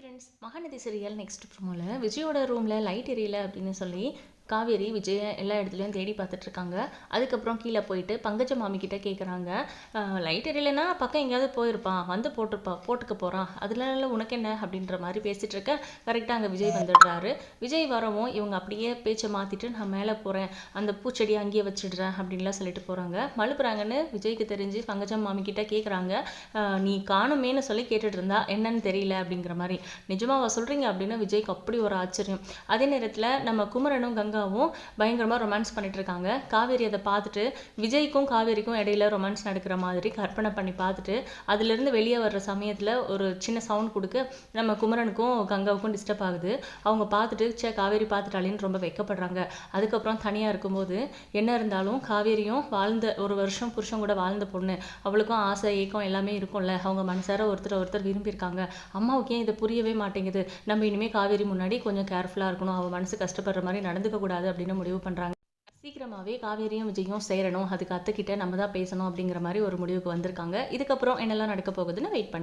Friends Mahanadi serial next ப்ரோமோவில் விஜயோட ரூமில் லைட் எரியல அப்படின்னு சொல்லி காவேரி விஜய எல்லா இடத்துலையும் தேடி பார்த்துட்டு இருக்காங்க அதுக்கப்புறம் கீழே போயிட்டு பங்கஜ மாமி கிட்ட கேட்குறாங்க லைட் எரியலைன்னா பக்கம் எங்கேயாவது போயிருப்பான் வந்து போட்டிருப்பா. போட்டுக்க போகிறான் அதனால உனக்கு என்ன? அப்படின்ற மாதிரி பேசிகிட்டு இருக்க கரெக்டாக அங்கே விஜய் வந்துடுறாரு. விஜய் வரவும் இவங்க அப்படியே பேச்சை மாற்றிட்டு நான் மேலே போகிறேன் அந்த பூச்செடி அங்கேயே வச்சிடுறேன். அப்படின்லாம் சொல்லிட்டு போகிறாங்க மழுப்புறாங்கன்னு விஜய்க்கு தெரிஞ்சு பங்கஜம் மாமி கிட்ட கேட்குறாங்க நீ காணுமேன்னு சொல்லி கேட்டுட்டு இருந்தா என்னன்னு தெரியல. அப்படிங்கிற மாதிரி. நிஜமாவா சொல்கிறீங்க அப்படின்னு விஜய்க்கு அப்படி ஒரு ஆச்சரியம். அதே நேரத்தில் நம்ம குமரனும் கங்காவும் பயங்கரமாக ரொமான்ஸ் பண்ணிட்டு இருக்காங்க காவேரி அதை பார்த்துட்டு விஜய்க்கும் காவேரிக்கும் இடையில ரொமான்ஸ் நடக்கிற மாதிரி கற்பனை பண்ணி பார்த்துட்டு அதுலேருந்து வெளியே வர்ற சமயத்தில் ஒரு சின்ன சவுண்ட் கொடுக்க நம்ம குமரனுக்கும் கங்காவுக்கும் டிஸ்டர்ப் ஆகுது. அவங்க பார்த்துட்டு சே காவேரி பார்த்துட்டாலேன்னு ரொம்ப வைக்கப்படுறாங்க. அதுக்கப்புறம் தனியாக இருக்கும்போது என்ன இருந்தாலும் காவேரியும் வாழ்ந்த ஒரு வருஷம் புருஷன் கூட வாழ்ந்த பொண்ணு அவளுக்கும் ஆசை ஏக்கம் எல்லாமே இருக்கும்ல. அவங்க மனசார ஒருத்தர் ஒருத்தர் விரும்பியிருக்காங்க. அம்மாவுக்கு ஏன் இதை புரியவே மாட்டேங்குது? நம்ம இனிமேல் காவேரி முன்னாடி கொஞ்சம் கேர்ஃபுல்லாக இருக்கணும். அவள் மனசு கஷ்டப்படுற மாதிரி நடந்துக்க கூடாது. அப்படின்னு முடிவு பண்ணுறாங்க சீக்கிரமாகவே காவேரியும் விஜயும் சேரணும். அதுக்கு அத்தைக்கிட்ட நம்ம தான் பேசணும் அப்படிங்கிற மாதிரி ஒரு முடிவுக்கு வந்திருக்காங்க. இதுக்கப்புறம் என்னெல்லாம் நடக்க போகுதுன்னு வெயிட் பண்ணி